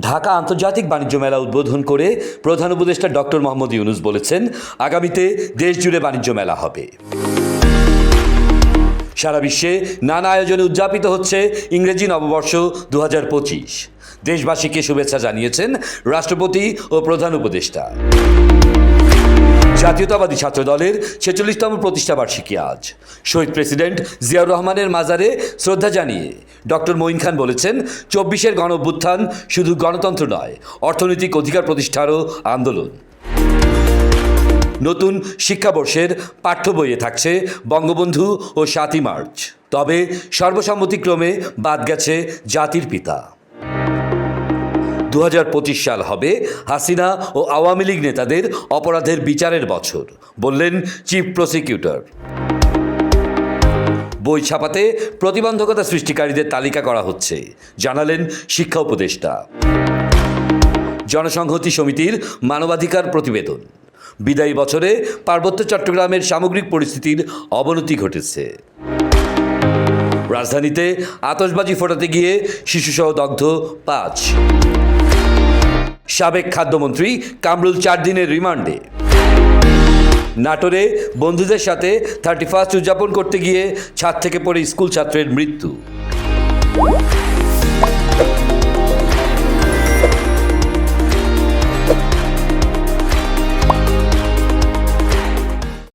ঢাকা আন্তর্জাতিক বাণিজ্য মেলা উদ্বোধন করে প্রধান উপদেষ্টা ডক্টর মোহাম্মদ ইউনুস বলেছেন, আগামীতে দেশ জুড়ে বাণিজ্য মেলা হবে। সারা বিশ্বে নানা আয়োজনে উদযাপিত হচ্ছে ইংরেজি নববর্ষ দু হাজার পঁচিশ। দেশবাসীকে শুভেচ্ছা জানিয়েছেন রাষ্ট্রপতি ও প্রধান উপদেষ্টা। জাতীয়তাবাদী ছাত্র দলের ছেচল্লিশতম প্রতিষ্ঠাবার্ষিকী আজ। শহীদ প্রেসিডেন্ট জিয়াউর রহমানের মাজারে শ্রদ্ধা জানিয়ে ডক্টর মঈন খান বলেছেন, চব্বিশের গণ অভ্যুত্থান শুধু গণতন্ত্র নয়, অর্থনৈতিক অধিকার প্রতিষ্ঠারও আন্দোলন। নতুন শিক্ষাবর্ষের পাঠ্য বইয়ে থাকছে বঙ্গবন্ধু ও সাতই মার্চ। তবে সর্বসম্মতিক্রমে বাদ গেছে জাতির পিতা। দু হাজার পঁচিশ সাল হবে হাসিনা ও আওয়ামী লীগ নেতাদের অপরাধের বিচারের বছর, বললেন চিফ প্রসিকিউটর। বই ছাপাতে প্রতিবন্ধকতা সৃষ্টিকারীদের তালিকা করা হচ্ছে। জানালেন শিক্ষা উপদেষ্টা। জনসংহতি সমিতির মানবাধিকার প্রতিবেদন। বিদায়ী বছরে পার্বত্য চট্টগ্রামের সামগ্রিক পরিস্থিতির অবনতি ঘটেছে। রাজধানীতে আতশবাজি ফোটাতে গিয়ে শিশুসহ দগ্ধ পাঁচ। সাবেক খাদ্যমন্ত্রী কামরুল চার দিনের রিমান্ডে। নাটোরে বন্ধুদের সাথে থার্টি ফার্স্ট উদযাপন করতে গিয়ে ছাদ থেকে পড়ে স্কুল ছাত্রের মৃত্যু।